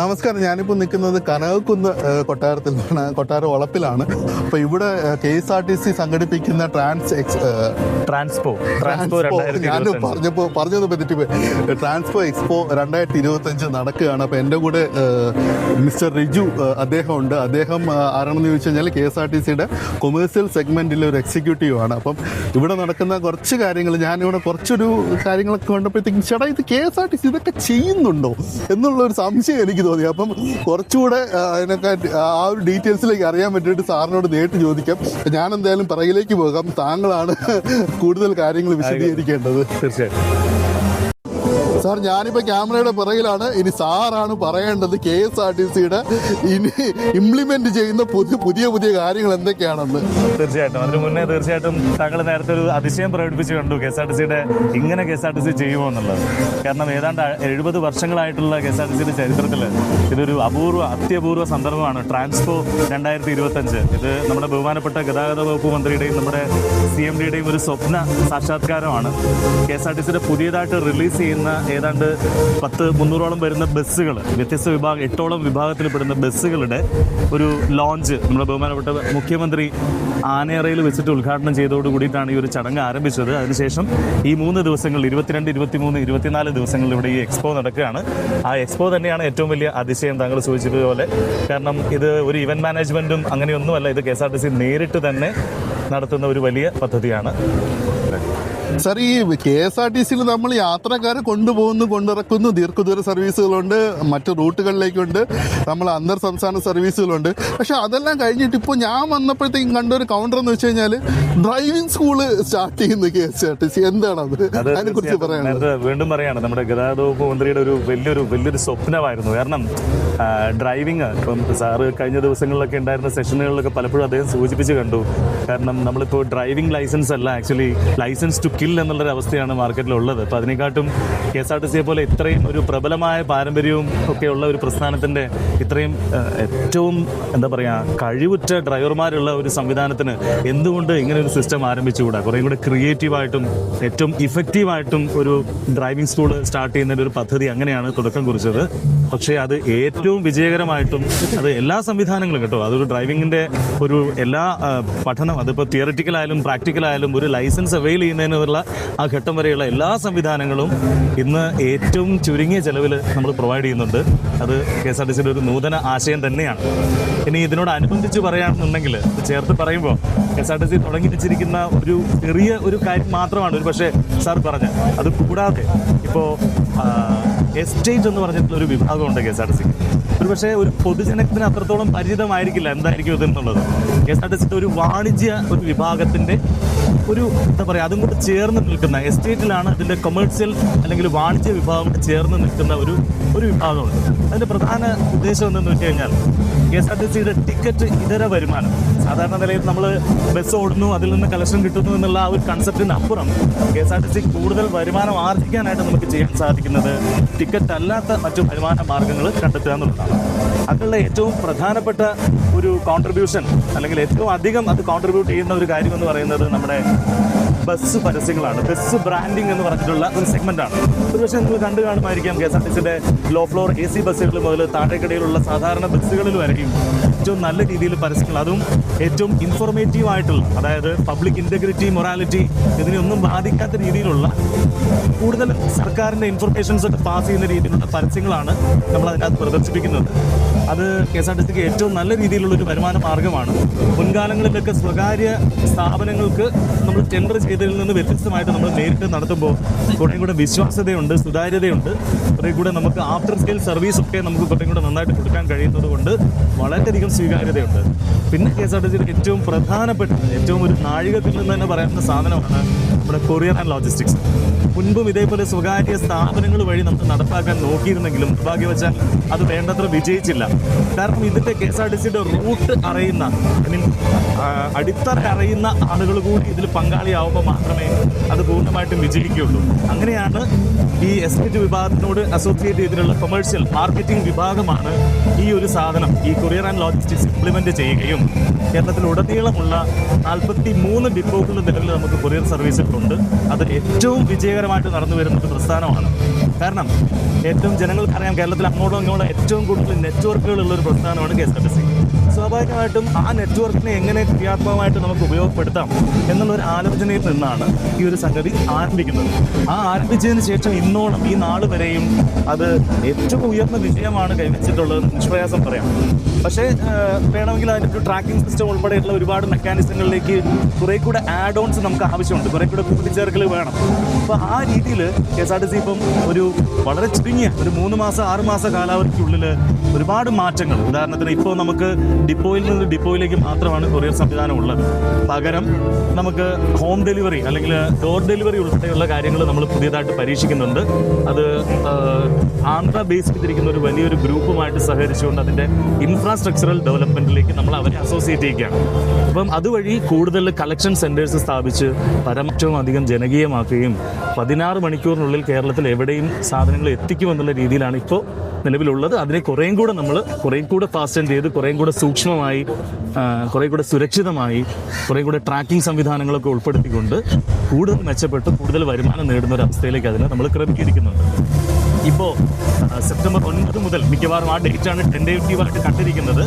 നമസ്കാരം. ഞാനിപ്പോൾ നിൽക്കുന്നത് കനകക്കുന്ന് കൊട്ടാരത്തിൽ നിന്നാണ് കൊട്ടാരം വളപ്പിലാണ് അപ്പോൾ ഇവിടെ K S R T C സംഘടിപ്പിക്കുന്ന ട്രാൻസ് എക്സ് ട്രാൻസ്പോ. ട്രാൻസ്പോ. ഞാൻ പറഞ്ഞപ്പോൾ പറഞ്ഞത് പറ്റിട്ട് ട്രാൻസ്പോ എക്സ്പോ രണ്ടായിരത്തി ഇരുപത്തഞ്ച് നടക്കുകയാണ്. അപ്പോൾ എന്റെ കൂടെ മിസ്റ്റർ റിജു അദ്ദേഹമുണ്ട്. അദ്ദേഹം ഉണ്ട് അദ്ദേഹം ആരാണെന്ന് ചോദിച്ചു കഴിഞ്ഞാൽ കെ എസ് ആർ ടി സിയുടെ കൊമേഴ്സ്യൽ സെഗ്മെന്റിലെ ഒരു എക്സിക്യൂട്ടീവ് ആണ്. അപ്പം ഇവിടെ നടക്കുന്ന കുറച്ച് കാര്യങ്ങൾ ഞാനിവിടെ കുറച്ചൊരു കാര്യങ്ങളൊക്കെ കണ്ടപ്പോഴത്തേക്കും ചേട്ടാ ഇത് K S R T C ഇതൊക്കെ ചെയ്യുന്നുണ്ടോ? എന്നുള്ള ഒരു സംശയം എനിക്ക് തോന്നി. അപ്പം കുറച്ചുകൂടെ അതിനൊക്കെ ആ ഒരു ഡീറ്റെയിൽസിലേക്ക് അറിയാൻ വേണ്ടിയിട്ട് സാറിനോട് നേരിട്ട് ചോദിക്കാം. ഞാൻ എന്തായാലും പിറകിലേക്ക് പോകാം. താങ്കളാണ് കൂടുതൽ കാര്യങ്ങൾ വിശദീകരിക്കേണ്ടത്. തീർച്ചയായിട്ടും. സാർ ഞാനിപ്പോ ക്യാമറയുടെ പിറകിലാണ്. ഇനി സാറാണ് പറയേണ്ടത് കെ എസ് ആർ ടി സിയുടെ ഇനി ഇംപ്ലിമെന്റ് ചെയ്യുന്ന പുതിയ പുതിയ പുതിയ കാര്യങ്ങൾ എന്തൊക്കെയാണെന്ന്. തീർച്ചയായിട്ടും. അതിന് മുന്നേ തീർച്ചയായിട്ടും താങ്കൾ നേരത്തെ ഒരു അതിശയം പ്രകടിപ്പിച്ചു കണ്ടു കെ എസ് ആർ ടി സിയുടെ ഇങ്ങനെ K S R T C ചെയ്യുമോ എന്നുള്ളത്. കാരണം ഏതാണ്ട് എഴുപത് വർഷങ്ങളായിട്ടുള്ള കെ എസ് ആർ ടി സിയുടെ ചരിത്രത്തിൽ ഇതൊരു അപൂർവ അത്യപൂർവ സന്ദർഭമാണ്. ട്രാൻസ്പോ രണ്ടായിരത്തി ഇരുപത്തഞ്ച് ഇത് നമ്മുടെ ബഹുമാനപ്പെട്ട ഗതാഗത വകുപ്പ് മന്ത്രിയുടെയും നമ്മുടെ സി എം ഡിയുടെയും ഒരു സ്വപ്ന സാക്ഷാത്കാരമാണ്. കെ എസ് ആർ ടി സിയുടെ പുതിയതായിട്ട് റിലീസ് ചെയ്യുന്ന ഏതാണ്ട് പത്ത് മുന്നൂറോളം വരുന്ന ബസ്സുകൾ വ്യത്യസ്ത വിഭാഗം എട്ടോളം വിഭാഗത്തിൽ പെടുന്ന ബസ്സുകളുടെ ഒരു ലോഞ്ച് നമ്മുടെ ബഹുമാനപ്പെട്ട മുഖ്യമന്ത്രി ആനയറയിൽ വെച്ചിട്ട് ഉദ്ഘാടനം ചെയ്തതോട് കൂടിയിട്ടാണ് ഈ ഒരു ചടങ്ങ് ആരംഭിച്ചത്. അതിനുശേഷം ഈ മൂന്ന് ദിവസങ്ങൾ ഇരുപത്തിരണ്ട് ഇരുപത്തിമൂന്ന് ഇരുപത്തിനാല് ദിവസങ്ങളിൽ ഇവിടെ ഈ എക്സ്പോ നടക്കുകയാണ്. ആ എക്സ്പോ തന്നെയാണ് ഏറ്റവും വലിയ അതിശയം താങ്കൾ സൂചിച്ചതുപോലെ കാരണം ഇത് ഒരു ഇവന്റ് മാനേജ്മെന്റും അങ്ങനെയൊന്നുമല്ല ഇത് K S R T C നേരിട്ട് തന്നെ നടത്തുന്ന ഒരു വലിയ പദ്ധതിയാണ്. സാർ ഈ കെ എസ് ആർ ടി സിയിൽ നമ്മൾ യാത്രക്കാരെ കൊണ്ടുപോകുന്നു കൊണ്ടിറക്കുന്നു ദീർഘദൂര സർവീസുകളുണ്ട് മറ്റ് റൂട്ടുകളിലേക്കുണ്ട് നമ്മൾ അന്തർ സംസ്ഥാന സർവീസുകളുണ്ട്. പക്ഷെ അതെല്ലാം കഴിഞ്ഞിട്ട് ഇപ്പോൾ ഞാൻ വന്നപ്പോഴത്തേക്കും കണ്ട ഒരു കൗണ്ടർ എന്ന് വെച്ച് കഴിഞ്ഞാൽ ഡ്രൈവിംഗ് സ്കൂൾ സ്റ്റാർട്ട് ചെയ്യുന്നു K S R T C. എന്താണ് അത് അത് അതിനെ കുറിച്ച് തീർച്ചയായിട്ടും. പറയാനുള്ളത്. വീണ്ടും പറയാണ് നമ്മുടെ ഗതാഗത വകുപ്പ് മന്ത്രിയുടെ ഒരു വലിയൊരു വലിയൊരു സ്വപ്നമായിരുന്നു. കാരണം ഡ്രൈവിംഗ് ഇപ്പം സാറ് കഴിഞ്ഞ ദിവസങ്ങളിലൊക്കെ ഉണ്ടായിരുന്ന സെഷനുകളിലൊക്കെ പലപ്പോഴും അദ്ദേഹം സൂചിപ്പിച്ച് കണ്ടു. കാരണം നമ്മളിപ്പോൾ ഡ്രൈവിംഗ് ലൈസൻസ് അല്ല ആക്ച്വലി ലൈസൻസ് ടു കിൽ എന്നുള്ളൊരു അവസ്ഥയാണ് മാർക്കറ്റിലുള്ളത്. അപ്പോൾ അതിനെക്കാട്ടും കെ എസ് ആർ ടി സിയെ പോലെ ഇത്രയും ഒരു പ്രബലമായ പാരമ്പര്യവും ഒക്കെ ഉള്ള ഒരു പ്രസ്ഥാനത്തിന്റെ ഇത്രയും ഏറ്റവും എന്താ പറയുക കഴിവുറ്റ ഡ്രൈവർമാരുള്ള ഒരു സംവിധാനത്തിന് എന്തുകൊണ്ട് ഇങ്ങനെ ഒരു സിസ്റ്റം ആരംഭിച്ചുകൂടാ? കുറേ കൂടെ ക്രിയേറ്റീവായിട്ടും ഏറ്റവും ഇഫക്റ്റീവായിട്ടും ഒരു ഡ്രൈവിംഗ് സ്കൂൾ സ്റ്റാർട്ട് ചെയ്യുന്നതിന്റെ ഒരു പദ്ധതി അങ്ങനെയാണ് തുടക്കം കുറിച്ചത്. പക്ഷേ അത് ഏറ്റവും വിജയകരമായിട്ടും അത് എല്ലാ സംവിധാനങ്ങളും കേട്ടോ. അതൊരു ഡ്രൈവിങ്ങിന്റെ ഒരു എല്ലാ പഠനം അതിപ്പോൾ തിയററ്റിക്കൽ ആയാലും പ്രാക്ടിക്കൽ ആയാലും ഒരു ലൈസൻസ് അവെയിൽ ചെയ്യുന്നതിനുള്ള ആ ഘട്ടം വരെയുള്ള എല്ലാ സംവിധാനങ്ങളും ഇന്ന് ഏറ്റവും ചുരുങ്ങിയ ചെലവിൽ നമ്മൾ പ്രൊവൈഡ് ചെയ്യുന്നുണ്ട്. അത് കെ എസ് ആർ ടി സിയുടെ ഒരു നൂതന ആശയം തന്നെയാണ്. ഇനി ഇതിനോടനുബന്ധിച്ച് പറയുകയാണെന്നുണ്ടെങ്കിൽ ചേർത്ത് പറയുമ്പോൾ K S R T C തുടങ്ങി വെച്ചിരിക്കുന്ന ഒരു ചെറിയ ഒരു കാര്യം മാത്രമാണ്. ഒരു പക്ഷേ സാർ പറഞ്ഞത് അത് കൂടാതെ ഇപ്പോൾ എസ്റ്റേറ്റ് എന്ന് പറഞ്ഞിട്ടുള്ള ഒരു വിഭാഗമുണ്ട് കെ എസ് ആർ ടി സിക്ക് ഒരു പക്ഷേ ഒരു പൊതുജനത്തിന് അത്രത്തോളം പരിചിതമായിരിക്കില്ല എന്തായിരിക്കും ഇതെന്നുള്ളത്. കെ എസ് ആർ ടി സിയുടെ ഒരു വാണിജ്യ ഒരു വിഭാഗത്തിന്റെ ഒരു എന്താ പറയുക അതും കൂടെ ചേർന്ന് നിൽക്കുന്ന എസ്റ്റേറ്റിലാണ് അതിന്റെ കൊമേഴ്സ്യൽ അല്ലെങ്കിൽ വാണിജ്യ വിഭാഗം ചേർന്ന് നിൽക്കുന്ന ഒരു ഒരു വിഭാഗമുണ്ട് അതിന്റെ പ്രധാന ഉദ്ദേശം എന്തെന്ന് വെച്ച് കഴിഞ്ഞാൽ കെ എസ് ആർ ടി സിയുടെ ടിക്കറ്റ് ഇതര വരുമാനം സാധാരണ നിലയിൽ നമ്മൾ ബസ് ഓടുന്നു അതിൽ നിന്ന് കളക്ഷൻ കിട്ടുന്നു എന്നുള്ള ആ ഒരു കൺസെപ്റ്റിന് അപ്പുറം K S R T C കൂടുതൽ വരുമാനം ആർജിക്കാനായിട്ട് നമുക്ക് ചെയ്യാൻ സാധിക്കുന്നത് ടിക്കറ്റ് അല്ലാത്ത മറ്റു വരുമാന മാർഗങ്ങൾ കണ്ടെത്തുക എന്നുള്ളതാണ്. അതിലുള്ള ഏറ്റവും പ്രധാനപ്പെട്ട ഒരു കോൺട്രിബ്യൂഷൻ അല്ലെങ്കിൽ ഏറ്റവും അധികം അത് കോൺട്രിബ്യൂട്ട് ചെയ്യുന്ന ഒരു കാര്യം എന്ന് പറയുന്നത് നമ്മുടെ ബസ് പരസ്യങ്ങളാണ്. ബസ് ബ്രാൻഡിംഗ് എന്ന് പറഞ്ഞിട്ടുള്ള ഒരു സെഗ്മെന്റാണ് ഒരുപക്ഷെ നിങ്ങൾ കണ്ടു കാണുമായിരിക്കാം കെ എസ് ആർ ടി സിയുടെ ലോ ഫ്ലോർ എ സി ബസ്സുകൾ മുതൽ താഴേക്കടയിലുള്ള സാധാരണ ബസ്സുകളിൽ വരെയും ഏറ്റവും നല്ല രീതിയിൽ പരസ്യങ്ങൾ അതും ഏറ്റവും ഇൻഫോർമേറ്റീവ് ആയിട്ടുള്ള അതായത് പബ്ലിക് ഇന്റഗ്രിറ്റി മൊറാലിറ്റി ഇതിനെയൊന്നും ബാധിക്കാത്ത രീതിയിലുള്ള കൂടുതൽ സർക്കാരിന്റെ ഇൻഫർമേഷൻസ് പാസ് ചെയ്യുന്ന രീതിയിലുള്ള പരസ്യങ്ങളാണ് നമ്മൾ അതിനകത്ത് പ്രദർശിപ്പിക്കുന്നത്. അത് കെ എസ് ആർ ടി സിക്ക് ഏറ്റവും നല്ല രീതിയിലുള്ള ഒരു വരുമാന മാർഗമാണ്. മുൻകാലങ്ങളിലൊക്കെ സ്വകാര്യ സ്ഥാപനങ്ങൾക്ക് നമ്മൾ ടെൻഡർ ചെയ്തതിൽ നിന്ന് വ്യത്യസ്തമായിട്ട് നമ്മൾ നേരിട്ട് നടത്തുമ്പോൾ കുറേ കൂടെ വിശ്വാസ്യതയുണ്ട് സുതാര്യതയുണ്ട്. കുറേ കൂടെ നമുക്ക് ആഫ്റ്റർ സ്കെയിൽ സർവീസ് ഒക്കെ നമുക്ക് കുറേ കൂടെ നന്നായിട്ട് കൊടുക്കാൻ കഴിയുന്നത് കൊണ്ട് വളരെയധികം സ്വീകാര്യതയുണ്ട്. പിന്നെ കെ എസ് ആർ ടി സിയുടെ ഏറ്റവും പ്രധാനപ്പെട്ട ഏറ്റവും ഒരു നാഴികത്തിൽ നിന്ന് തന്നെ പറയുന്ന സാധനമാണ് നമ്മുടെ കൊറിയർ ആൻഡ് ലോജിസ്റ്റിക്സ്. മുൻപും ഇതേപോലെ സ്വകാര്യ സ്ഥാപനങ്ങൾ വഴി നമുക്ക് നടപ്പാക്കാൻ നോക്കിയിരുന്നെങ്കിലും നിർഭാഗ്യവശാൽ അത് വേണ്ടത്ര വിജയിച്ചില്ല. കാരണം ഇതിന്റെ കെ എസ് ആർ ടി സിയുടെ റൂട്ട് അറിയുന്ന ഐ മീൻ അടിത്തറ അറിയുന്ന ആളുകൾ കൂടി ഇതിൽ പങ്കാളിയാവുമ്പോൾ മാത്രമേ അത് പൂർണമായിട്ടും വിജയിക്കുകയുള്ളൂ. അങ്ങനെയാണ് ഈ എസ്റ്റേറ്റ് വിഭാഗത്തിനോട് അസോസിയേറ്റ് ചെയ്തിട്ടുള്ള കൊമേഴ്ഷ്യൽ മാർക്കറ്റിംഗ് വിഭാഗമാണ് ഈ ഒരു സാധനം ഈ കൊറിയർ ആൻഡ് ലോജിസ്റ്റിക്സ് ഇംപ്ലിമെന്റ് ചെയ്യുകയും. കേരളത്തിലുടനീളമുള്ള നാൽപ്പത്തി മൂന്ന് ഡിപ്പോകളുടെ നിലവിൽ നമുക്ക് കൊറിയർ സർവീസ് ഉണ്ട്. അത് ഏറ്റവും വിജയകരമായിട്ട് നടന്നു വരുന്ന ഒരു പ്രസ്ഥാനമാണ്. കാരണം ഏറ്റവും ജനങ്ങൾക്കറിയാം കേരളത്തിൽ അങ്ങോട്ടും ഇങ്ങോട്ടും ഏറ്റവും കൂടുതൽ നെറ്റ്വർക്കുകൾ ഉള്ള ഒരു പ്രസ്ഥാനമാണ് K S R T C. സ്വാഭാവികമായിട്ടും ആ നെറ്റ്വർക്കിനെ എങ്ങനെ ക്രിയാത്മകമായിട്ട് നമുക്ക് ഉപയോഗപ്പെടുത്താം എന്നുള്ള ഒരു ആലോചനയിൽ നിന്നാണ് ഈ ഒരു സംഗതി ആരംഭിക്കുന്നത്. ആ ആരംഭിച്ചതിന് ശേഷം ഇന്നോളം ഈ നാൾ വരെയും അത് ഏറ്റവും ഉയർന്ന വിജയമാണ് കൈവച്ചിട്ടുള്ളത് നിഷ്പ്രയാസം പറയാം. പക്ഷേ വേണമെങ്കിൽ അതിന്റെ ഒരു ട്രാക്കിംഗ് സിസ്റ്റം ഉൾപ്പെടെയുള്ള ഒരുപാട് മെക്കാനിസങ്ങളിലേക്ക് കുറേ കൂടെ ആഡ് ഓൺസ് നമുക്ക് ആവശ്യമുണ്ട്. കുറേ കൂടെ കൂട്ടിച്ചേർക്കൽ വേണം. അപ്പോൾ ആ രീതിയിൽ K S R T C ഇപ്പം ഒരു വളരെ ചുരുങ്ങിയ ഒരു മൂന്ന് മാസം ആറ് മാസ കാലാവധിക്കുള്ളിൽ ഒരുപാട് മാറ്റങ്ങൾ. ഉദാഹരണത്തിന് ഇപ്പോൾ നമുക്ക് ഡിപ്പോയിൽ നിന്ന് ഡിപ്പോയിലേക്ക് മാത്രമാണ് കൊറിയർ സംവിധാനം ഉള്ളത്. പകരം നമുക്ക് ഹോം ഡെലിവറി അല്ലെങ്കിൽ ഡോർ ഡെലിവറി ഉൾപ്പെടെയുള്ള കാര്യങ്ങൾ നമ്മൾ പുതിയതായിട്ട് പരീക്ഷിക്കുന്നുണ്ട്. അത് ആന്ധ്ര ബേസ് ചെയ്തിരിക്കുന്ന ഒരു വലിയൊരു ഗ്രൂപ്പുമായിട്ട് സഹകരിച്ചുകൊണ്ട് അതിന്റെ ഇൻഫ്രാസ്ട്രക്ചറൽ ഡെവലപ്മെന്റിലേക്ക് നമ്മൾ അവരെ അസോസിയേറ്റ് ചെയ്യുകയാണ്. അപ്പം അതുവഴി കൂടുതൽ കളക്ഷൻ സെന്റേഴ്സ് സ്ഥാപിച്ച് പരമറ്റവും അധികം ജനകീയമാക്കുകയും പതിനാറ് മണിക്കൂറിനുള്ളിൽ കേരളത്തിൽ എവിടെയും സാധനങ്ങൾ എത്തിക്കുമെന്നുള്ള രീതിയിലാണ് ഇപ്പോൾ നിലവിലുള്ളത്. അതിനെ കുറേയും കൂടെ നമ്മൾ കുറേയും കൂടെ ഫാസ്റ്റൻ ചെയ്ത് കുറേയും കൂടെ സൂക്ഷ്മമായി കുറേ കൂടെ സുരക്ഷിതമായി കുറേ കൂടെ ട്രാക്കിംഗ് സംവിധാനങ്ങളൊക്കെ ഉൾപ്പെടുത്തിക്കൊണ്ട് കൂടുതൽ മെച്ചപ്പെട്ട് കൂടുതൽ വരുമാനം നേടുന്ന ഒരു അവസ്ഥയിലേക്ക് അതിനെ നമ്മൾ ക്രമീകരിക്കുന്നുണ്ട്. ഇപ്പോൾ സെപ്റ്റംബർ ഒൻപത് മുതൽ മിക്കവാറും ആ ഡേറ്റാണ് ടെൻഡേറ്റീവായിട്ട് കണ്ടിരിക്കുന്നത്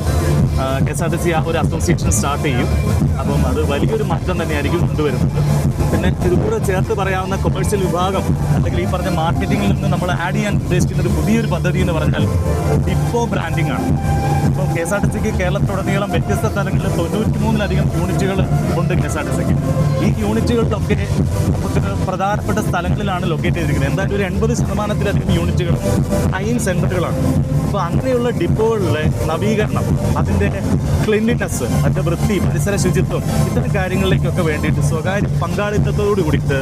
K S R T C ആ ഒരു അസോസിയേഷൻ സ്റ്റാർട്ട് ചെയ്യും. അപ്പം അത് വലിയൊരു മാറ്റം തന്നെയായിരിക്കും കൊണ്ടുവരുന്നത്. പിന്നെ ഇതുകൂടെ ചേർത്ത് പറയാവുന്ന കൊമേഴ്സ്യൽ വിഭാഗം അല്ലെങ്കിൽ ഈ പറഞ്ഞ മാർക്കറ്റിംഗിൽ നിന്ന് നമ്മൾ ആഡ് ചെയ്യാൻ ഉദ്ദേശിക്കുന്ന ഒരു പുതിയൊരു പദ്ധതി എന്ന് പറഞ്ഞാൽ ഡിപ്പോ ബ്രാൻഡിംഗ് ആണ്. ഇപ്പോൾ കെ എസ് ആർ ടി സിക്ക് കേരളത്തിലുടനീളം വ്യത്യസ്ത സ്ഥലങ്ങളിൽ തൊണ്ണൂറ്റി മൂന്നിലധികം യൂണിറ്റുകൾ ഉണ്ട് കെ എസ് ആർ ടി സിക്ക് ഈ യൂണിറ്റുകളിലൊക്കെ നമുക്ക് പ്രധാനപ്പെട്ട സ്ഥലങ്ങളിലാണ് ലൊക്കേറ്റ് ചെയ്തിരിക്കുന്നത്. എന്തായാലും ഒരു എൺപത് ശതമാനത്തിലധികം യൂണിറ്റുകൾ ടൈം സെന്ററുകളാണ്. അപ്പോൾ അങ്ങനെയുള്ള ഡിപ്പോകളിലെ നവീകരണം അതിന്റെ ക്ലീൻലിനെസ് അതിന്റെ വൃത്തി പരിസര ശുചിത്വം ഇത്തരം കാര്യങ്ങളിലേക്കൊക്കെ വേണ്ടിയിട്ട് സ്വകാര്യ പങ്കാളിത്തത്തോടു കൂടിയിട്ട്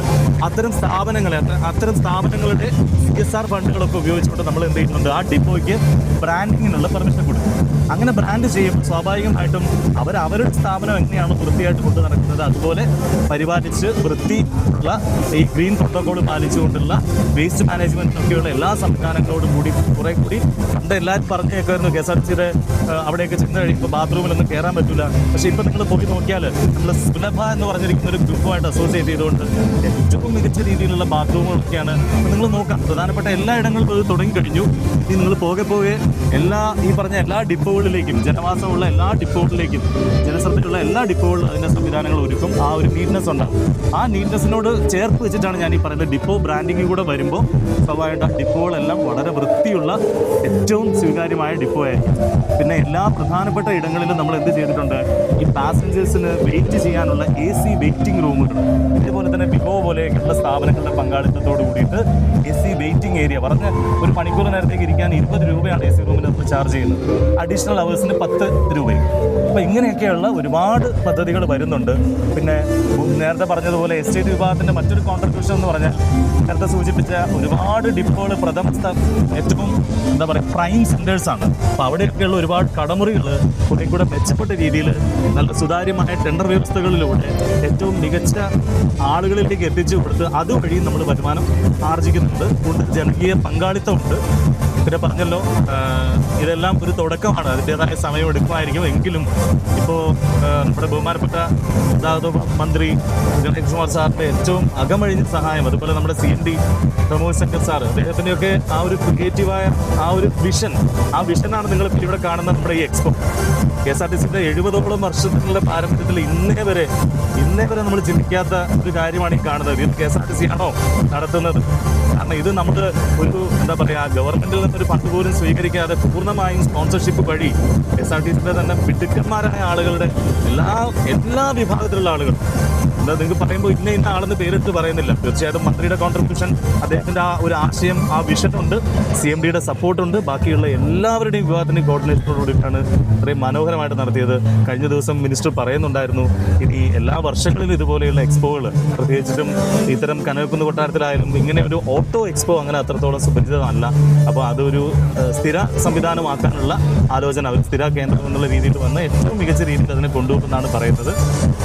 അത്തരം സ്ഥാപനങ്ങളെ അത്തരം സ്ഥാപനങ്ങളുടെ സി എസ് ആർ ഫണ്ടുകളൊക്കെ ഉപയോഗിച്ചുകൊണ്ട് നമ്മൾ എന്ത് ചെയ്യുന്നുണ്ട് ആ ഡിപ്പോയ്ക്ക് ബ്രാൻഡിങ്ങിനുള്ള പെർമിഷൻ കൊടുക്കും അങ്ങനെ ബ്രാൻഡ് ചെയ്യുമ്പോൾ സ്വാഭാവികമായിട്ടും അവർ അവരുടെ സ്ഥാപനം എങ്ങനെയാണ് വൃത്തിയായിട്ട് കൊണ്ടു നടക്കുന്നത് അതുപോലെ പരിപാലിച്ച് വൃത്തി ഉള്ള ഈ ഗ്രീൻ പ്രോട്ടോകോൾ പാലിച്ചുകൊണ്ടുള്ള വേസ്റ്റ് മാനേജ്മെന്റിനൊക്കെയുള്ള എല്ലാ സംവിധാനങ്ങളോടും കൂടി കുറെ കൂടി പണ്ട് എല്ലാവരും പറഞ്ഞേക്കായിരുന്നു കെ എസ് ആർ സിയുടെ അവിടെയൊക്കെ ചെന്ന് കഴിയുമ്പോൾ ബാത്റൂമിലൊന്നും കയറാൻ പറ്റില്ല പക്ഷേ ഇപ്പം നിങ്ങൾ പോയി നോക്കിയാൽ നമ്മൾ സുലഭ എന്ന് പറഞ്ഞിരിക്കുന്ന ഒരു ഗ്രൂപ്പുമായിട്ട് അസോസിയേറ്റ് ചെയ്തുകൊണ്ട് ഏറ്റവും മികച്ച രീതിയിലുള്ള ബാത്റൂമുകളൊക്കെയാണ് അപ്പം നിങ്ങൾ നോക്കാം. പ്രധാനപ്പെട്ട എല്ലാ ഇടങ്ങളിലും ഇത് തുടങ്ങിക്കഴിഞ്ഞു. ഇനി നിങ്ങൾ പോകെ പോകെ എല്ലാ ഈ പറഞ്ഞ എല്ലാ ഡിപ്പോകളിലേക്കും ജനവാസമുള്ള എല്ലാ ഡിപ്പോകളിലേക്കും ജനശ്രദ്ധയുള്ള എല്ലാ ഡിപ്പോകളിലും അതിന്റെ സംവിധാനങ്ങൾ ഒരുക്കും. ആ ഒരു നീറ്റ്നെസ് ഉണ്ട്. ആ നീറ്റ്നെസ്സിനോട് ചേർത്ത് വെച്ചിട്ടാണ് ഞാൻ ഈ പറയുന്നത് ഡിപ്പോ ബ്രാൻഡിങ് കൂടെ വരുമ്പോൾ സ്വാഭാവികമായിട്ട് ആ ഡിപ്പോകളെല്ലാം വളരെ വൃത്തിയുള്ള ഏറ്റവും സ്വീകാര്യമായ ഡിപ്പോ ആയിരിക്കും. പിന്നെ എല്ലാ പ്രധാനപ്പെട്ട ഇടങ്ങളിലും നമ്മൾ എന്ത് ചെയ്തിട്ടുണ്ട്? ഈ പാസഞ്ചേഴ്സിന് വെയിറ്റ് ചെയ്യാനുള്ള എ സി വെയിറ്റിംഗ് റൂമുകൾ. ഇതുപോലെ തന്നെ ബിഗോ പോലെയൊക്കെയുള്ള സ്ഥാപനങ്ങളുടെ പങ്കാളിത്തത്തോട് കൂടിയിട്ട് എ സി വെയിറ്റിംഗ് ഏരിയ പറഞ്ഞ് ഒരു മണിക്കൂർ നേരത്തേക്ക് ഇരിക്കാൻ ഇരുപത് രൂപയാണ് എ സി റൂമിൽ നമ്മൾ ചാർജ് ചെയ്യുന്നത്. അഡീഷണൽ അവേഴ്സിന് പത്ത് രൂപയും. അപ്പോൾ ഇങ്ങനെയൊക്കെയുള്ള ഒരുപാട് പദ്ധതികൾ വരുന്നുണ്ട്. പിന്നെ നേരത്തെ പറഞ്ഞതുപോലെ എസ്റ്റേറ്റ് വിഭാഗത്തിന്റെ മറ്റൊരു കോൺട്രിബ്യൂഷൻ എന്ന് പറഞ്ഞാൽ നേരത്തെ സൂചിപ്പിച്ച ഒരുപാട് ഡിപ്പോകൾ പ്രഥമ ഏറ്റവും എന്താ പറയുക പ്രൈം സെന്റേഴ്സാണ് അപ്പോൾ അവിടെയൊക്കെയുള്ള ഒരുപാട് കടമുറികൾ കുറേ കൂടെ മെച്ചപ്പെട്ട രീതിയിൽ നല്ല സുതാര്യമായ ടെൻഡർ വ്യവസ്ഥകളിലൂടെ ഏറ്റവും മികച്ച ആളുകളിലേക്ക് എത്തിച്ചു കൊടുത്ത് അതുവഴി നമ്മൾ വരുമാനം ആർജിക്കുന്നുണ്ട്. കൂടുതൽ ജനകീയ പങ്കാളിത്തമുണ്ട്. പിന്നെ പറഞ്ഞല്ലോ ഇതെല്ലാം ഒരു തുടക്കമാണ്. അതിന്റെതായ സമയം എടുക്കുമായിരിക്കും. എങ്കിലും ഇപ്പോൾ നമ്മുടെ ബഹുമാനപ്പെട്ട മന്ത്രി ഗണേഷ് കുമാർ സാറിന്റെ ഏറ്റവും അകമഴിഞ്ഞ സഹായം. അതുപോലെ നമ്മുടെ C N D Pramod Shankar sir അദ്ദേഹത്തിന്റെയൊക്കെ ആ ഒരു ക്രിയേറ്റീവായ ആ ഒരു വിഷൻ ആ വിഷനാണ് നിങ്ങൾ ഇവിടെ കാണുന്ന നമ്മുടെ ഈ expo K S R T സിയുടെ എഴുപതോളം വർഷത്തിലുള്ള പാരമ്പര്യത്തിൽ ഇന്നേ വരെ ഇന്നേ വരെ നമ്മൾ ചിന്തിക്കാത്ത ഒരു കാര്യമാണ് ഈ കാണുന്നത്. ഇത് K S R T C ആണോ നടത്തുന്നത്? കാരണം ഇത് നമ്മൾ ഒരു എന്താ പറയുക ഗവൺമെന്റിൽ നിന്നൊരു ഫണ്ട് പോലും സ്വീകരിക്കാതെ പൂർണമായും സ്പോൺസർഷിപ്പ് വഴി എസ് ആർ ടി സിയുടെ തന്നെ മിടുക്കന്മാരായ ആളുകളുടെ എല്ലാ എല്ലാ വിഭാഗത്തിലുള്ള ആളുകൾ എന്താ നിങ്ങൾക്ക് പറയുമ്പോൾ ഇന്ന ഇന്ന ആളെന്ന് പേരിട്ട് പറയുന്നില്ല. തീർച്ചയായിട്ടും മന്ത്രിയുടെ കോൺട്രിബ്യൂഷൻ അദ്ദേഹത്തിന്റെ ആ ഒരു ആശയം ആ വിഷൻ ഉണ്ട്. സി എം ഡിയുടെ സപ്പോർട്ടുണ്ട് ബാക്കിയുള്ള എല്ലാവരുടെയും വിഭാഗത്തിന്റെയും കോർഡിനേറ്ററോടുകൂടിയിട്ടാണ് ഇത്രയും മനോഹരമായിട്ട് നടത്തിയത്. കഴിഞ്ഞ ദിവസം മിനിസ്റ്റർ പറയുന്നുണ്ടായിരുന്നു ഇനി എല്ലാ വർഷങ്ങളിലും ഇതുപോലെയുള്ള എക്സ്പോകൾ പ്രത്യേകിച്ചിട്ടും ഇത്തരം കനകക്കുന്ന് കൊട്ടാരത്തിലായാലും ഇങ്ങനെ ഒരു ഓട്ടോ എക്സ്പോ അങ്ങനെ അത്രത്തോളം സുപരിചിതമല്ല. അപ്പോൾ അതൊരു സ്ഥിര സംവിധാനമാക്കാനുള്ള ആലോചന ഒരു സ്ഥിര കേന്ദ്രം എന്നുള്ള രീതിയിൽ വന്ന് ഏറ്റവും മികച്ച രീതിയിൽ അതിനെ കൊണ്ടുപോകുമെന്നാണ് പറയുന്നത്.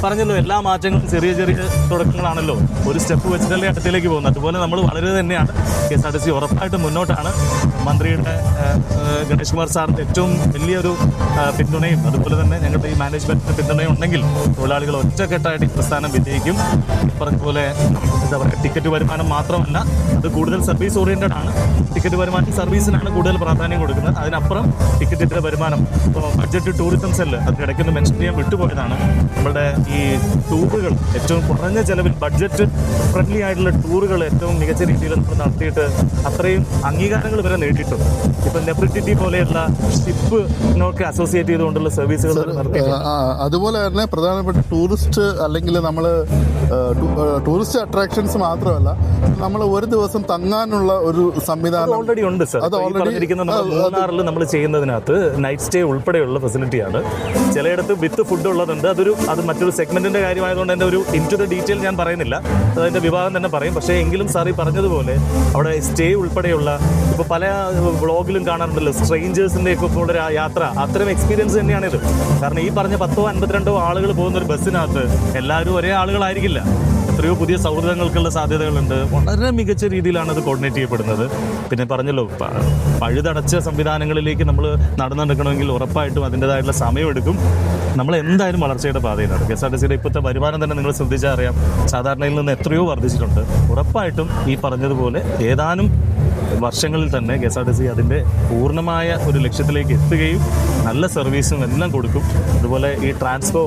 പറഞ്ഞല്ലോ എല്ലാ മാറ്റങ്ങളും ചെറിയ ചെറിയ ചെറിയ തുടക്കങ്ങളാണല്ലോ. ഒരു സ്റ്റെപ്പ് വെച്ചിട്ടല്ലേ അടുത്തേക്ക് പോകുന്നത്. അതുപോലെ നമ്മൾ വളരെ തന്നെയാണ് K S R T C ഉറപ്പായിട്ടും മുന്നോട്ടാണ്. മന്ത്രിയുടെ ഗണേഷ് കുമാർ സാറിന്റെ ഏറ്റവും വലിയൊരു പിന്തുണയും അതുപോലെ തന്നെ ഞങ്ങളുടെ ഈ മാനേജ്മെന്റിന്റെ പിന്തുണയും ഉണ്ടെങ്കിൽ തൊഴിലാളികൾ ഒറ്റക്കെട്ടായിട്ട് ഈ പ്രസ്ഥാനം വിജയിക്കും. പറഞ്ഞ പോലെ എന്താ പറയുക ടിക്കറ്റ് വരുമാനം മാത്രമല്ല അത് കൂടുതൽ സർവീസ് ഓറിയന്റഡ് ആണ്. ടിക്കറ്റ് വരുമാനം സർവീസിനാണ് കൂടുതൽ പ്രാധാന്യം കൊടുക്കുന്നത്. അതിനപ്പുറം ടിക്കറ്റിന്റെ വരുമാനം. ഇപ്പോൾ ബഡ്ജറ്റ് ടൂറിസം സെല്ല് അതിനിടയ്ക്ക് ഒന്ന് മെൻഷൻ ചെയ്യാൻ വിട്ടുപോയതാണ്. നമ്മുടെ ഈ ടൂറുകൾ ഏറ്റവും കുറഞ്ഞ ചെലവിൽ ബഡ്ജറ്റ് ഫ്രണ്ട്ലി ആയിട്ടുള്ള ടൂറുകൾ ഏറ്റവും മികച്ച രീതിയിൽ നമ്മൾ നടത്തിയിട്ട് അത്രയും അംഗീകാരങ്ങൾ വരെ നേടിയിട്ടുണ്ട്. ഇപ്പം നെഫ്രിറ്റിറ്റി പോലെയുള്ള ഷിപ്പിനൊക്കെ അസോസിയേറ്റ് ചെയ്തുകൊണ്ടുള്ള സർവീസുകൾ അതുപോലെ തന്നെ പ്രധാനപ്പെട്ട ടൂറിസ്റ്റ് അല്ലെങ്കിൽ നമ്മൾ ടൂറിസ്റ്റ് അട്രാക്ഷൻസ് മാത്രമല്ല നമ്മൾ ഒരു ദിവസം തങ്ങാനുള്ള ഒരു സംവിധാനം ഓൾറെഡി ഉണ്ട് സർ അത് പറഞ്ഞിരിക്കുന്ന നമ്മുടെ അത് മൂന്നാറിൽ നമ്മൾ ചെയ്യുന്നതിനകത്ത് നൈറ്റ് സ്റ്റേ ഉൾപ്പെടെയുള്ള ഫെസിലിറ്റിയാണ് ചിലയിടത്ത് വിത്ത് ഫുഡ് ഉള്ളതുണ്ട്. അതൊരു അത് മറ്റൊരു സെഗ്മെന്റിന്റെ കാര്യമായതുകൊണ്ട് എന്റെ ഒരു ഇൻ ടു ദ ഡീറ്റെയിൽ ഞാൻ പറയുന്നില്ല. അതിന്റെ വിഭാഗം തന്നെ പറയും. പക്ഷേ എങ്കിലും സാർ ഈ പറഞ്ഞതുപോലെ അവിടെ സ്റ്റേ ഉൾപ്പെടെയുള്ള ഇപ്പോൾ പല വ്ളോഗിലും കാണാറുണ്ടല്ലോ. സ്ട്രേഞ്ചേഴ്സിന്റെ ഒക്കെ ഉള്ള ഒരു യാത്ര. അത്തരം എക്സ്പീരിയൻസ് തന്നെയാണ് ഇത്. കാരണം ഈ പറഞ്ഞ പത്തോ അൻപത്തിരണ്ടോ ആളുകൾ പോകുന്ന ഒരു ബസ്സിനകത്ത് എല്ലാവരും ഒരേ ആളുകളായിരിക്കില്ല. എത്രയോ പുതിയ സൗഹൃദങ്ങൾക്കുള്ള സാധ്യതകളുണ്ട്. വളരെ മികച്ച രീതിയിലാണ് അത് കോർഡിനേറ്റ് ചെയ്യപ്പെടുന്നത്. പിന്നെ പറഞ്ഞല്ലോ പഴുതടച്ച സംവിധാനങ്ങളിലേക്ക് നമ്മൾ നടന്നെടുക്കണമെങ്കിൽ ഉറപ്പായിട്ടും അതിന്റെതായിട്ടുള്ള സമയമെടുക്കും. നമ്മൾ എന്തായാലും വളർച്ചയുടെ പാതയിലാണ്. കെ എസ് ആർ ടി സിയുടെ ഇപ്പോഴത്തെ വരുമാനം തന്നെ നിങ്ങൾ ശ്രദ്ധിച്ചാൽ അറിയാം. സാധാരണയിൽ നിന്ന് എത്രയോ വർദ്ധിച്ചിട്ടുണ്ട്. ഉറപ്പായിട്ടും ഈ പറഞ്ഞതുപോലെ ഏതാനും വർഷങ്ങളിൽ തന്നെ K S R T C അതിന്റെ പൂർണമായ ഒരു ലക്ഷ്യത്തിലേക്ക് എത്തുകയും നല്ല സർവീസും എല്ലാം കൊടുക്കും. അതുപോലെ ഈ ട്രാൻസ്പോ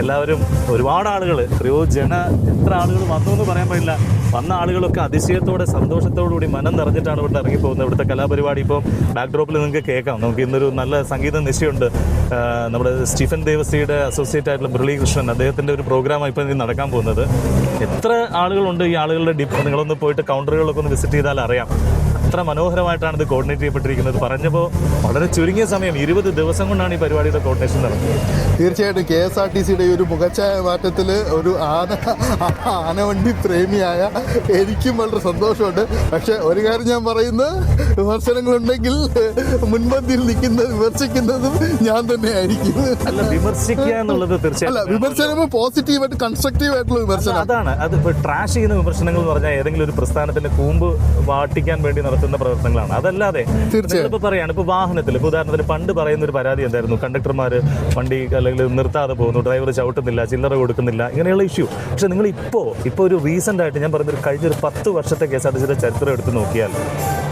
എല്ലാവരും ഒരുപാട് ആളുകൾ എത്രയോ ജന എത്ര ആളുകൾ വന്നു എന്ന് പറയാൻ പറ്റില്ല വന്ന ആളുകളൊക്കെ അതിശയത്തോടെ സന്തോഷത്തോടു കൂടി മനം നിറഞ്ഞിട്ടാണ് ഇവിടുന്ന് ഇറങ്ങിപ്പോകുന്നത്. ഇവിടുത്തെ കലാപരിപാടി ഇപ്പോൾ ബാക്ക്ഡ്രോപ്പിൽ നിങ്ങൾക്ക് കേൾക്കാം. നമുക്ക് ഇന്നൊരു നല്ല സംഗീത നിശയുണ്ട് നമ്മുടെ സ്റ്റീഫൻ ദേവസിയുടെ അസോസിയേറ്റ് ആയിട്ടുള്ള മുരളീകൃഷ്ണൻ അദ്ദേഹത്തിന്റെ ഒരു പ്രോഗ്രാമാണ് ഇപ്പോൾ നടക്കാൻ പോകുന്നത്. എത്ര ആളുകളുണ്ട് ഈ ആളുകളുടെ ഡിപ്പ് നിങ്ങളൊന്ന് പോയിട്ട് കൗണ്ടറുകളൊക്കെ ഒന്ന് വിസിറ്റ് ചെയ്താൽ അറിയാം അത്ര മനോഹരമായിട്ടാണ് ഇത് കോർഡിനേറ്റ് ചെയ്യപ്പെട്ടിരിക്കുന്നത്. പറഞ്ഞപ്പോൾ വളരെ ചുരുങ്ങിയ സമയം ഇരുപത് ദിവസം കൊണ്ടാണ് ഈ പരിപാടിയുടെ കോർഡിനേഷൻ നടന്നത്. തീർച്ചയായിട്ടും കെ എസ് ആർ ടി സിയുടെ ഒരു മുഖച്ഛായ മാറ്റത്തിൽ ഒരു ആന ആനവണ്ടി പ്രേമിയായ എനിക്കും വളരെ സന്തോഷമുണ്ട്. പക്ഷേ ഒരു കാര്യം ഞാൻ പറയുന്നത് വിമർശനങ്ങളുണ്ടെങ്കിൽ മുൻപന്തിയിൽ നിൽക്കുന്നത് വിമർശിക്കുന്നതും ഞാൻ തന്നെ ആയിരിക്കും അല്ല വിമർശിക്കുക എന്നുള്ളത് അല്ല തീർച്ചയായും വിമർശനം പോസിറ്റീവായിട്ട് കൺസ്ട്രക്റ്റീവ് ആയിട്ടുള്ള വിമർശനം. അതാണ്. അത് ട്രാഷ് ചെയ്യുന്ന വിമർശനങ്ങൾ എന്ന് പറഞ്ഞാൽ ഏതെങ്കിലും ഒരു പ്രസ്ഥാനത്തിന്റെ കൂമ്പ് വാട്ടിക്കാൻ വേണ്ടി നടത്തുന്ന പ്രവർത്തനങ്ങളാണ്. അതല്ലാതെ. ഇപ്പൊ പറയാണ് ഇപ്പൊ വാഹനത്തിൽ ഇപ്പൊ ഉദാഹരണത്തിന് പണ്ട് പറയുന്ന ഒരു പരാതി എന്തായിരുന്നു? കണ്ടക്ടർമാർ വണ്ടി അല്ലെങ്കിൽ നിർത്താതെ പോകുന്നു ഡ്രൈവർ ചവിട്ടുന്നില്ല ചില്ലറ കൊടുക്കുന്നില്ല ഇങ്ങനെയുള്ള ഇഷ്യൂ പക്ഷെ നിങ്ങൾ ഇപ്പോ ഇപ്പോൾ ഒരു റീസെന്റ് ആയിട്ട് ഞാൻ പറഞ്ഞൊരു കഴിഞ്ഞ ഒരു പത്ത് വർഷത്തെ കെ എസ് ആർ ടി സിയുടെ ചരിത്രം എടുത്ത് നോക്കിയാൽ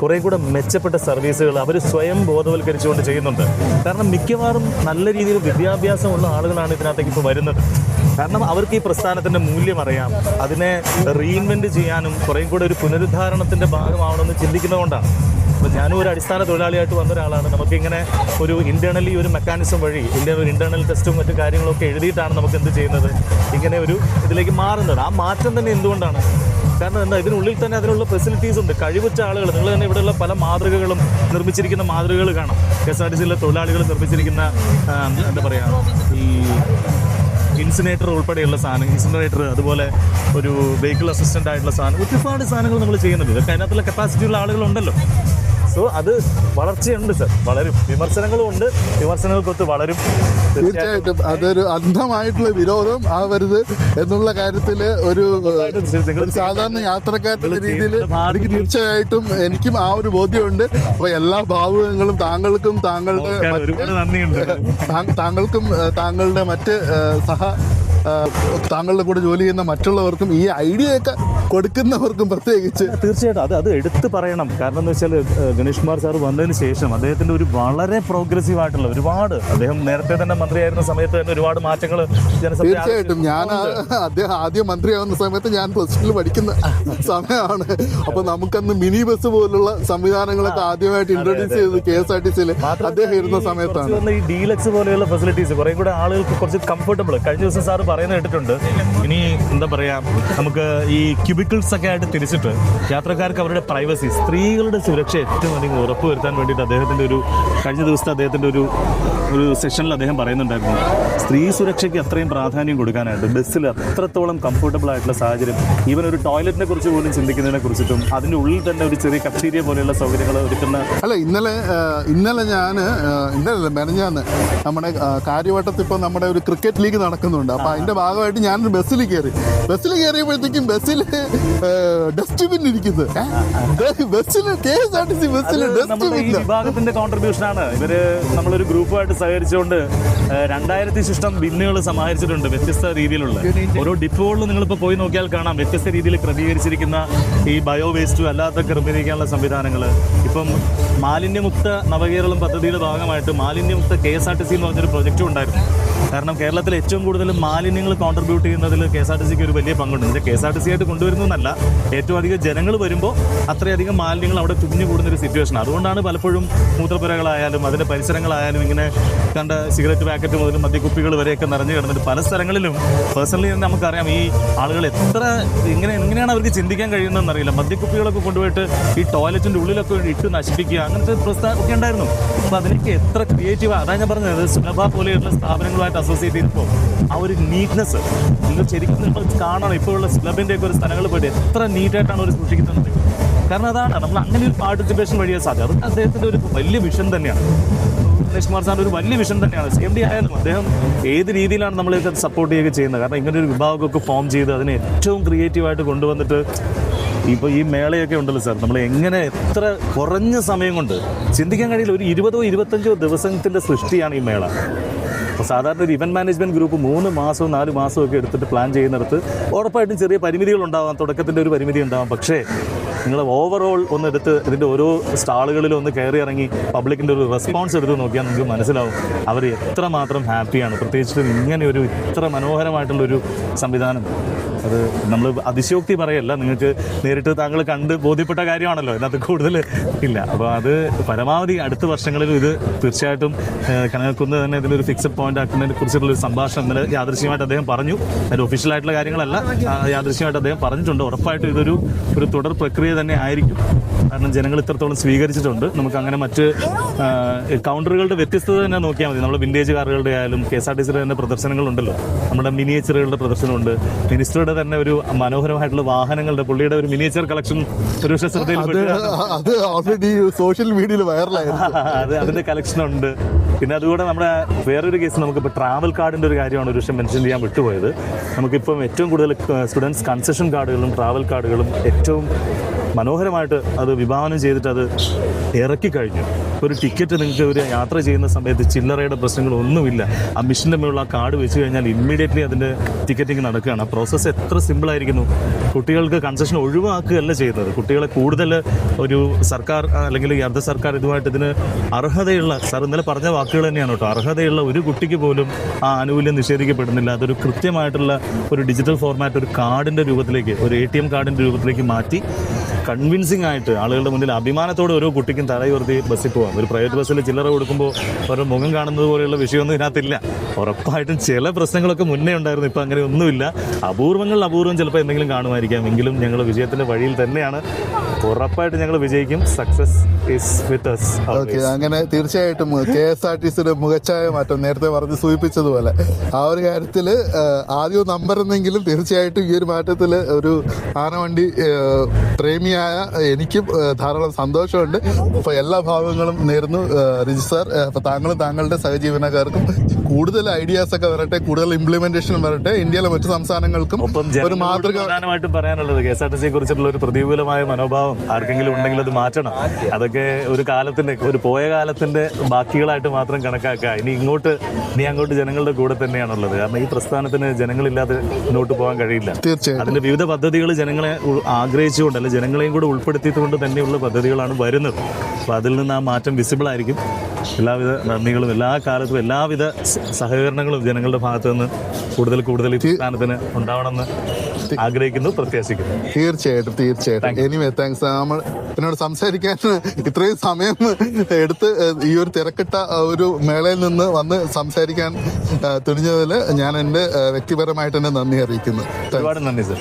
കുറേ കൂടെ മെച്ചപ്പെട്ട സർവീസുകൾ അവർ സ്വയം ബോധവൽക്കരിച്ചുകൊണ്ട് ചെയ്യുന്നുണ്ട്. കാരണം മിക്കവാറും നല്ല രീതിയിൽ വിദ്യാഭ്യാസമുള്ള ആളുകളാണ് ഇതിനകത്തേക്ക് ഇപ്പോൾ വരുന്നത്. കാരണം അവർക്ക് ഈ പ്രസ്ഥാനത്തിന്റെ മൂല്യം അറിയാം. അതിനെ റീഇൻവെന്റ് ചെയ്യാനും കുറേ കൂടെ ഒരു പുനരുദ്ധാരണത്തിന്റെ ഭാഗമാവണമെന്ന് ചിന്തിക്കുന്നതുകൊണ്ടാണ് അപ്പോൾ ഞാനും ഒരു അടിസ്ഥാന തൊഴിലാളിയായിട്ട് വന്ന ഒരാളാണ്. നമുക്കിങ്ങനെ ഒരു ഇന്റേർണലി ഒരു മെക്കാനിസം വഴി ഇന്ത്യ ഒരു ഇന്റേർണൽ ടെസ്റ്റും മറ്റു കാര്യങ്ങളൊക്കെ എഴുതിയിട്ടാണ് നമുക്ക് എന്ത് ചെയ്യുന്നത്? ഇങ്ങനെ ഒരു ഇതിലേക്ക് മാറുന്നത്. ആ മാറ്റം തന്നെ എന്തുകൊണ്ടാണ്? കാരണം എന്താ ഇതിനുള്ളിൽ തന്നെ അതിനുള്ള ഫെസിലിറ്റീസ് ഉണ്ട്. കഴിവുറ്റ ആളുകൾ നിങ്ങൾ തന്നെ ഇവിടെയുള്ള പല മാതൃകകളും നിർമ്മിച്ചിരിക്കുന്ന മാതൃകകൾ കാണാം. കെ എസ് ആർ ടി സിയിലെ തൊഴിലാളികൾ നിർമ്മിച്ചിരിക്കുന്ന എന്താ പറയുക ഈ ഇൻസിനേറ്റർ ഉൾപ്പെടെയുള്ള സാധനം ഇൻസിനേറ്റർ അതുപോലെ ഒരു വെഹിക്കിൾ അസിസ്റ്റന്റ് ആയിട്ടുള്ള സാധനം ഒരുപാട് സാധനങ്ങൾ നമ്മൾ ചെയ്യുന്നുണ്ട്. ഇതൊക്കെ അതിനകത്തുള്ള കപ്പാസിറ്റിയുള്ള ആളുകളുണ്ടല്ലോ. സോ അത് വളർച്ചയുണ്ട് സർ. വളരും. വിമർശനങ്ങളും ഉണ്ട്. വിമർശനങ്ങൾക്കൊത്ത് വളരും. തീർച്ചയായിട്ടും അതൊരു അന്ധമായിട്ടുള്ള വിരോധം ആവരുത് എന്നുള്ള കാര്യത്തിൽ ഒരു സാധാരണ യാത്രക്കാരുടെ രീതിയിൽ എനിക്ക് തീർച്ചയായിട്ടും എനിക്കും ആ ഒരു ബോധ്യമുണ്ട്. അപ്പൊ എല്ലാ ഭാവുകങ്ങളും താങ്കൾക്കും താങ്കളുടെ താങ്കൾക്കും താങ്കളുടെ മറ്റ് സഹ താങ്കളുടെ കൂടെ ജോലി ചെയ്യുന്ന മറ്റുള്ളവർക്കും ഈ ഐഡിയ ഒക്കെ കൊടുക്കുന്നവർക്കും പ്രത്യേകിച്ച്. തീർച്ചയായിട്ടും അത് അത് എടുത്തു പറയണം. കാരണം എന്ന് വെച്ചാൽ ഗണേഷ് കുമാർ സാർ വന്നതിന് ശേഷം അദ്ദേഹത്തിന്റെ ഒരു വളരെ പ്രോഗ്രസീവ് ആയിട്ടുള്ള ഒരുപാട് അദ്ദേഹം നേരത്തെ തന്നെ മന്ത്രിയായിരുന്ന സമയത്ത് തന്നെ ഒരുപാട് മാറ്റങ്ങൾ തീർച്ചയായിട്ടും ഞാൻ അദ്ദേഹം ആദ്യം മന്ത്രിയാവുന്ന സമയത്ത് ഞാൻ പ്ലസ് ടുവിൽ പഠിക്കുന്ന സമയമാണ്. അപ്പൊ നമുക്കന്ന് മിനി ബസ് പോലുള്ള സംവിധാനങ്ങളൊക്കെ ആദ്യമായിട്ട് ഇൻട്രൊഡ്യൂസ് ചെയ്തത് കെ എസ് ആർ ടി സിയിൽ അദ്ദേഹം ഇരുന്ന സമയത്താണ്. ഈ ഡീലക്സ് പോലെയുള്ള ഫെസിലിറ്റീസ് കുറെ കൂടെ ആളുകൾക്ക് കുറച്ച് കംഫർട്ടബിൾ കഴിഞ്ഞ ദിവസം സാർ പറയുന്നത് കേട്ടിട്ടുണ്ട്. ഇനി എന്താ പറയാ നമുക്ക് ഈ ക്യൂബിക്കിൾസ് ഒക്കെ ആയിട്ട് തിരിച്ചിട്ട് യാത്രക്കാർക്ക് അവരുടെ പ്രൈവസി സ്ത്രീകളുടെ സുരക്ഷ ഏറ്റവും അധികം ഉറപ്പുവരുത്താൻ വേണ്ടിയിട്ട് അദ്ദേഹത്തിന്റെ ഒരു കഴിഞ്ഞ ദിവസത്തെ അദ്ദേഹത്തിന്റെ ഒരു ഒരു സെഷനിൽ അദ്ദേഹം പറയുന്നുണ്ടായിരുന്നു. സ്ത്രീ സുരക്ഷയ്ക്ക് അത്രയും പ്രാധാന്യം കൊടുക്കാനായിട്ട് ബസ്സിൽ അത്രത്തോളം കംഫർട്ടബിൾ ആയിട്ടുള്ള സാഹചര്യം ഈവൻ ഒരു ടോയ്ലറ്റിനെ കുറിച്ച് പോലും ചിന്തിക്കുന്നതിനെ കുറിച്ചിട്ടും അതിന്റെ ഉള്ളിൽ തന്നെ ഒരു ചെറിയ കഫ്റ്റീരിയ പോലെയുള്ള സൗകര്യങ്ങൾ ഒരുക്കുന്ന അല്ല ഇന്നലെ ഇന്നലെ ഞാൻ ഇന്നലെ മെനഞ്ഞാന്ന് നമ്മുടെ കാര്യവട്ടത്തിൽ കാര്യവട്ടത്ത് ഇപ്പോൾ നമ്മുടെ ഒരു ക്രിക്കറ്റ് ലീഗ് നടക്കുന്നുണ്ട്. അപ്പോൾ അതിന്റെ ഭാഗമായിട്ട് ഞാനൊരു ബസ്സിൽ കയറി. ബസ്സിൽ കയറിയപ്പോഴത്തേക്കും ബസ്സിൽ ഡസ്റ്റ്ബിൻ ഇരിക്കുന്നത് ബസ്സിൽ K S R T C ബസ്സിൽ ഡസ്റ്റ്ബിൻ വിഭാഗത്തിന്റെ കോൺട്രിബ്യൂഷൻ ആണ്. ഇവർ നമ്മളൊരു ഗ്രൂപ്പുമായിട്ട് സഹകരിച്ചുകൊണ്ട് രണ്ടായിരത്തി ശിഷ്ടം ബിന്നുകൾ സമാഹരിച്ചിട്ടുണ്ട് വ്യത്യസ്ത രീതിയിലുള്ള. ഓരോ ഡിപ്പോകളിൽ നിങ്ങളിപ്പോൾ പോയി നോക്കിയാൽ കാണാം. വ്യത്യസ്ത രീതിയിൽ ക്രമീകരിച്ചിരിക്കുന്ന ഈ ബയോ വേസ്റ്റും അല്ലാത്ത ക്രമീകരിക്കാനുള്ള സംവിധാനങ്ങൾ ഇപ്പം മാലിന്യമുക്ത നവകേരളം പദ്ധതിയുടെ ഭാഗമായിട്ട് മാലിന്യമുക്ത K S R T C എന്ന് പറഞ്ഞൊരു പ്രൊജക്റ്റും ഉണ്ടായിരുന്നു. കാരണം കേരളത്തിൽ ഏറ്റവും കൂടുതൽ മാലിന്യങ്ങൾ കോൺട്രിബ്യൂട്ട് ചെയ്യുന്നതിൽ കെ എസ് ആർ ടി സിക്ക് ഒരു വലിയ പങ്കുണ്ട്. K S R T C ആയിട്ട് കൊണ്ടുവരുന്നതല്ല ഏറ്റവും അധികം ജനങ്ങൾ വരുമ്പോൾ അത്രയധികം മാലിന്യങ്ങൾ അവിടെ കുഞ്ഞു കൂടുന്ന ഒരു സിറ്റുവേഷൻ അതുകൊണ്ടാണ് പലപ്പോഴും മൂത്രപ്പുരകളായാലും അതിന്റെ പരിസരങ്ങളായാലും ഇങ്ങനെ കണ്ട സിഗരറ്റ് പാക്കറ്റ് മുതൽ മദ്യക്കുപ്പികൾ വരെയൊക്കെ നിറഞ്ഞു കിടന്നിട്ട് പല സ്ഥലങ്ങളിലും പേഴ്സണലി തന്നെ നമുക്കറിയാം ഈ ആളുകൾ എത്ര ഇങ്ങനെ എങ്ങനെയാണ് അവർക്ക് ചിന്തിക്കാൻ കഴിയുന്നതെന്ന് അറിയില്ല. മദ്യക്കുപ്പികളൊക്കെ കൊണ്ടുപോയിട്ട് ഈ ടോയ്ലറ്റിന്റെ ഉള്ളിലൊക്കെ ഇട്ട് നശിപ്പിക്കുക അങ്ങനത്തെ പ്രസ്ഥാനം ഒക്കെ ഉണ്ടായിരുന്നു. അപ്പോൾ അതിലേക്ക് എത്ര ക്രിയേറ്റീവ് അതാണ് ഞാൻ പറഞ്ഞത് സുലഭ പോലെയുള്ള സ്ഥാപനങ്ങളുമായിട്ട് അസോസിയേറ്റ് ചെയ്തപ്പോൾ ആ ഒരു നീറ്റ്നെസ് നിങ്ങൾ ശരിക്കും നിങ്ങൾ കാണണം. ഇപ്പോഴുള്ള സുലഭിന്റെയൊക്കെ ഒരു സ്ഥലങ്ങളിൽ പോയിട്ട് എത്ര നീറ്റായിട്ടാണ് അവർ സൂക്ഷിക്കുന്നത് കാരണം അതാണ് നമ്മൾ അങ്ങനെ ഒരു പാർട്ടിസിപ്പേഷൻ വഴിയാണ് സാധ്യത അത് അദ്ദേഹത്തിന്റെ ഒരു വലിയ വിഷൻ തന്നെയാണ്. ഗണേഷ് കുമാർ സാറിന്റെ ഒരു വലിയ വിഷൻ തന്നെയാണ്. സി എം ഡി ആയാലും അദ്ദേഹം ഏത് രീതിയിലാണ് ഇത് സപ്പോർട്ട് ചെയ്യുക ചെയ്യുന്നത്? കാരണം ഇങ്ങനെ ഒരു വിഭാഗമൊക്കെ ഫോം ചെയ്ത് അതിനെ ഏറ്റവും ക്രിയേറ്റീവായിട്ട് കൊണ്ടുവന്നിട്ട് ഇപ്പോൾ ഈ മേളയൊക്കെ ഉണ്ടല്ലോ സാർ. നമ്മൾ എങ്ങനെ എത്ര കുറഞ്ഞ സമയം കൊണ്ട് ചിന്തിക്കാൻ കഴിയില്ല. ഒരു ഇരുപതോ ഇരുപത്തഞ്ചോ ദിവസത്തിന്റെ സൃഷ്ടിയാണ് ഈ മേള. അപ്പോൾ സാധാരണ ഒരു ഇവന്റ് മാനേജ്മെന്റ് ഗ്രൂപ്പ് മൂന്ന് മാസവും നാല് മാസവും ഒക്കെ എടുത്തിട്ട് പ്ലാൻ ചെയ്യുന്നിടത്ത് ഉറപ്പായിട്ടും ചെറിയ പരിമിതികൾ ഉണ്ടാവാം തുടക്കത്തിന്റെ ഒരു പരിമിതി ഉണ്ടാവാം. പക്ഷേ നിങ്ങൾ ഓവറോൾ ഒന്ന് എടുത്ത് ഇതിന്റെ ഓരോ സ്റ്റാളുകളിലും ഒന്ന് കയറി ഇറങ്ങി പബ്ലിക്കിന്റെ ഒരു റെസ്പോൺസ് എടുത്ത് നോക്കിയാൽ നിങ്ങൾക്ക് മനസ്സിലാവും അവർ എത്രമാത്രം ഹാപ്പിയാണ് പ്രത്യേകിച്ച് ഇങ്ങനെ ഒരു ഇത്ര മനോഹരമായിട്ടുള്ളൊരു സംവിധാനം. അത് നമ്മൾ അതിശയോക്തി പറയല്ല നിങ്ങൾക്ക് നേരിട്ട് താങ്കൾ കണ്ട് ബോധ്യപ്പെട്ട കാര്യമാണല്ലോ. ഇതിനകത്ത് കൂടുതൽ ഇല്ല. അപ്പോൾ അത് പരമാവധി അടുത്ത വർഷങ്ങളിലും ഇത് തീർച്ചയായിട്ടും കനകക്കുന്ന് തന്നെ ഇതിലൊരു ഫിക്സഡ് പോയിന്റ് ആക്കുന്നതിനെ കുറിച്ചിട്ടുള്ള ഒരു സംഭാഷണം ഇന്നലെ യാദൃശ്യമായിട്ട് അദ്ദേഹം പറഞ്ഞു. അതിൽ ഒഫീഷ്യൽ ആയിട്ടുള്ള കാര്യങ്ങളല്ല. യാദൃശ്യമായിട്ട് അദ്ദേഹം പറഞ്ഞിട്ടുണ്ട്. ഉറപ്പായിട്ടും ഇതൊരു ഒരു തുടർ പ്രക്രിയ തന്നെ ആയിരിക്കും. കാരണം ജനങ്ങൾ ഇത്രത്തോളം സ്വീകരിച്ചിട്ടുണ്ട്. നമുക്ക് അങ്ങനെ മറ്റ് കൗണ്ടറുകളുടെ വ്യത്യസ്തത തന്നെ നോക്കിയാൽ മതി. നമ്മുടെ വിന്റേജ് കാറുകളുടെ ആയാലും കെ എസ് ആർ ടി സിയുടെ തന്നെ പ്രദർശനങ്ങളുണ്ടല്ലോ. നമ്മുടെ മിനിയേച്ചറുകളുടെ പ്രദർശനമുണ്ട്. മിനിസ്റ്ററുടെ തന്നെ ഒരു മനോഹരമായിട്ടുള്ള വാഹനങ്ങളുടെ പുള്ളിയുടെ ഒരു മിനിയേച്ചർ കളക്ഷൻ ഒരു ശ്രദ്ധയിൽ ശ്രദ്ധയിൽപ്പെട്ട്. അത് ഓൾറെഡി സോഷ്യൽ മീഡിയയിൽ വൈറലായിരുന്നു അത് അതിന്റെ കളക്ഷൻ ഉണ്ട്. പിന്നെ അതുകൂടെ നമ്മുടെ വേറൊരു കേസ് നമുക്കിപ്പോൾ ട്രാവൽ കാർഡിന്റെ ഒരു കാര്യമാണ് ഒരു പക്ഷേ മെൻഷൻ ചെയ്യാൻ വിട്ടുപോയത്. നമുക്കിപ്പം ഏറ്റവും കൂടുതൽ സ്റ്റുഡൻസ് കൺസെഷൻ കാർഡുകളും ട്രാവൽ കാർഡുകളും ഏറ്റവും മനോഹരമായിട്ട് അത് വിഭാവനം ചെയ്തിട്ട് അത് ഇറക്കി കഴിഞ്ഞു. ഒരു ടിക്കറ്റ് നിങ്ങൾക്ക് ഒരു യാത്ര ചെയ്യുന്ന സമയത്ത് ചില്ലറയുടെ പ്രശ്നങ്ങളൊന്നുമില്ല ആ മിഷന്റെ മുകളിൽ ആ കാർഡ് വെച്ച് കഴിഞ്ഞാൽ ഇമ്മീഡിയറ്റ്ലി അതിന്റെ ടിക്കറ്റിംഗ് നടക്കുകയാണ്. ആ പ്രോസസ്സ് എത്ര സിമ്പിൾ ആയിരിക്കുന്നു. കുട്ടികൾക്ക് കൺസെഷൻ ഒഴിവാക്കുകയല്ല ചെയ്യുന്നത് കുട്ടികളെ കൂടുതൽ ഒരു സർക്കാർ അല്ലെങ്കിൽ ഈ അർദ്ധ സർക്കാർ ഇതുമായിട്ട് ഇതിന് അർഹതയുള്ള സാർ ഇന്നലെ പറഞ്ഞ വാക്കുകൾ തന്നെയാണ് കേട്ടോ. അർഹതയുള്ള ഒരു കുട്ടിക്ക് പോലും ആ ആനുകൂല്യം നിഷേധിക്കപ്പെടുന്നില്ല. അതൊരു കൃത്യമായിട്ടുള്ള ഒരു ഡിജിറ്റൽ ഫോർമാറ്റ് ഒരു കാർഡിന്റെ രൂപത്തിലേക്ക് ഒരു എ ടി എം കാർഡിന്റെ രൂപത്തിലേക്ക് മാറ്റി കൺവിൻസിംഗ് ആയിട്ട് ആളുകളുടെ മുന്നിൽ അഭിമാനത്തോടെ ഓരോ കുട്ടിക്കും തലയുയർത്തി ബസ്സിൽ പോകാം ഒരു പ്രൈവറ്റ് ബസ്സിൽ ചില്ലറ കൊടുക്കുമ്പോൾ ഓരോ മുഖം കാണുന്നത് പോലെയുള്ള വിഷയമൊന്നും ഇതിനകത്തില്ല. ഉറപ്പായിട്ടും ചില പ്രശ്നങ്ങളൊക്കെ മുന്നേ ഉണ്ടായിരുന്നു ഇപ്പം അങ്ങനെ ഒന്നുമില്ല. അപൂർവങ്ങളിൽ അപൂർവം ചിലപ്പോൾ എന്തെങ്കിലും കാണുമായിരിക്കാം. എങ്കിലും ഞങ്ങൾ വിജയത്തിന്റെ വഴിയിൽ തന്നെയാണ്. ഉറപ്പായിട്ട് ഞങ്ങൾ വിജയിക്കും. Success is with us okay അങ്ങനെ തീർച്ചയായിട്ടും കെ എസ് ആർ ടി സിയുടെ മുഖച്ഛായ മാറ്റം നേരത്തെ പറഞ്ഞ് സൂചിപ്പിച്ചതുപോലെ ആ ഒരു കാര്യത്തിൽ ആദ്യം നമ്പർ എന്നെങ്കിലും തീർച്ചയായിട്ടും ഈ ഒരു മാറ്റത്തിൽ ഒരു ആനവണ്ടി ആ, പ്രേമിയായ എനിക്കും ധാരാളം സന്തോഷമുണ്ട്. അപ്പോൾ എല്ലാ ഭാഗങ്ങളും നേരുന്നു രജിസ്റ്റർ റിജി സാർ. അപ്പോൾ താങ്കളും താങ്കളുടെ സഹജീവനക്കാർക്കും കൂടുതൽ ഐഡിയാസ് ഒക്കെ വരട്ടെ കൂടുതൽ ഇംപ്ലിമെന്റേഷൻ വരട്ടെ. ഇന്ത്യയിലെ മറ്റു സംസ്ഥാനങ്ങൾക്കും ഒരു മാതൃക പ്രധാനമായിട്ടും പറയാനുള്ളത് കെ എസ് ആർ ടി സിയെ കുറിച്ചുള്ള ഒരു പ്രതികൂലമായ മനോഭാവം ആർക്കെങ്കിലും ഉണ്ടെങ്കിൽ അത് മാറ്റണം. അതൊക്കെ ഒരു കാലത്തിന്റെ ഒരു പോയ കാലത്തിന്റെ ബാക്കികളായിട്ട് മാത്രം കണക്കാക്കുക. ഇനി ഇങ്ങോട്ട് നീ അങ്ങോട്ട് ജനങ്ങളുടെ കൂടെ തന്നെയാണുള്ളത്. കാരണം ഈ പ്രസ്ഥാനത്തിന് ജനങ്ങളില്ലാതെ മുന്നോട്ട് പോകാൻ കഴിയില്ല. തീർച്ചയായും അതിന്റെ വിവിധ പദ്ധതികൾ ജനങ്ങളെ ആഗ്രഹിച്ചുകൊണ്ട് അല്ലെങ്കിൽ അല്ലെ ജനങ്ങളെയും കൂടെ ഉൾപ്പെടുത്തിയതുകൊണ്ട് തന്നെയുള്ള പദ്ധതികളാണ് വരുന്നത്. അപ്പോൾ അതിൽ നിന്ന് ആ മാറ്റം വിസിബിൾ ആയിരിക്കും. എല്ലാവിധ നന്ദികളും എല്ലാ കാലത്തും എല്ലാവിധ സഹകരണങ്ങളും ജനങ്ങളുടെ ഭാഗത്തു നിന്ന് കൂടുതൽ കൂടുതൽ ഈ പ്രസ്ഥാനത്തിന് ഉണ്ടാവണമെന്ന് ആഗ്രഹിക്കുന്നു പ്രത്യാശിക്കുന്നു. തീർച്ചയായിട്ടും തീർച്ചയായിട്ടും. എനിവേ താങ്ക്സ് നമ്മൾ എന്നോട് സംസാരിക്കാൻ ഇത്രയും സമയം എടുത്ത് ഈ ഒരു തിരക്കിട്ട ഒരു മേളയിൽ നിന്ന് വന്ന് സംസാരിക്കാൻ തുനിഞ്ഞതിൽ ഞാൻ എന്റെ വ്യക്തിപരമായിട്ട് തന്നെ നന്ദി അറിയിക്കുന്നു. ഒരുപാട് നന്ദി സർ